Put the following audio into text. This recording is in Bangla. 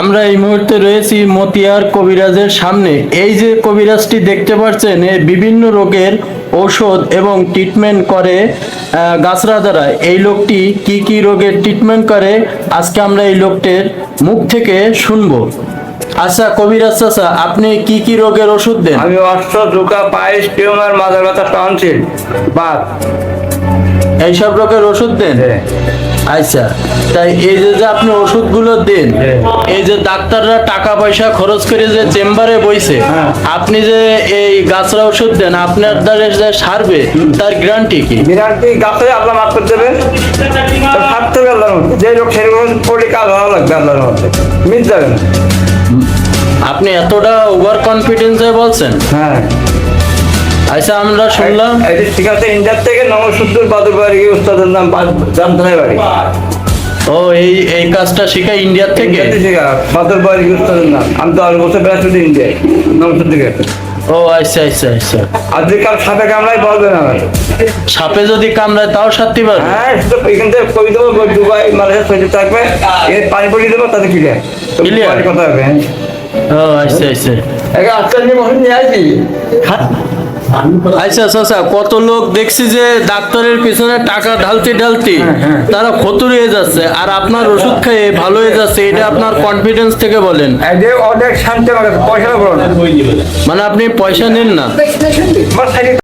আমরা এই মুহূর্তে রয়েছি মতিয়ার কবিরাজের সামনে। এই যে কবিরাজটি দেখতে পাচ্ছেন এ বিভিন্ন রোগের ঔষধ এবং ট্রিটমেন্ট করে গাছরা দ্বারা। এই লোকটি কি কি রোগের ট্রিটমেন্ট করে আজকে আমরা এই লোকটির মুখ থেকে শুনব। আচ্ছা কবিরাজ চাচা আপনি কি কি রোগের ওষুধ দেন? আমি অস্ত্র দুকা পায়েস টিউমার মাথার ব্যথা টনসিল বাত। এইসব রোগের ওষুধ দেন? হ্যাঁ। আচ্ছা তাই এই যে যে আপনি ওষুধগুলো দেন হ্যাঁ। এই যে ডাক্তাররা টাকা পয়সা খরচ করে যে চেম্বারে বইছে হ্যাঁ। আপনি যে এই গাছরা ওষুধ দেন আপনার দ্বারা যে সারবে তার গ্যারান্টি কি? গ্যারান্টি গাছে আল্লাহ মাফ করে দেবে। তো থাকতে হবে আল্লাহর মধ্যে যে লোক সেরকম পড়লে কাজ ভালো লাগবে আল্লাহর মধ্যে মিস যাবে না আপনি এতটা ওভার কনফিডেন্সে বলছেন? হ্যাঁ। আচ্ছা আমরা শুনলাম। এই যে ঠিক আছে ইন্ডিয়ার থেকে নমসুদ্দুর বাদুর বাড়ি উস্তাদের নাম জামতলায় বাড়ি। ও এই এই কাজটা শিখাই ইন্ডিয়ার থেকে? শেখা বাদুর বাড়ি উস্তাদের নাম। আমি তো আর বছর বেড়া শুধু ইন্ডিয়ায়। থেকে ও আচ্ছা আচ্ছা আচ্ছা। আর যে কাল সাথে কামড়াই বলবে না? আমার সাপে যদি কামড়ায় তাও সারতে পারবে হ্যাঁ শুধু এখান থেকে কই দেবো? দুবাই মালয়েশিয়া সৌদি থাকবে। এর পানি পড়িয়ে দেবো তাতে ক্লিয়ার? Clear? কথা হবে হ্যাঁ। ও আচ্ছা আচ্ছা। একে আজকাল নিয়ে মনে নিয়ে আসি আচ্ছা আচ্ছা কত লোক দেখছি যে ডাক্তারের পিছনে টাকা ঢালতে ঢালতে হ্যাঁ, তারা ক্ষতুর হয়ে যাচ্ছে। আর আপনার ওষুধ খেয়ে ভালো হয়ে যাচ্ছে এটা আপনার কনফিডেন্স থেকে বলেন। যে অনেক শান্তি আমার কাছে, পয়সা বলো না। মানে আপনি পয়সা নেন না।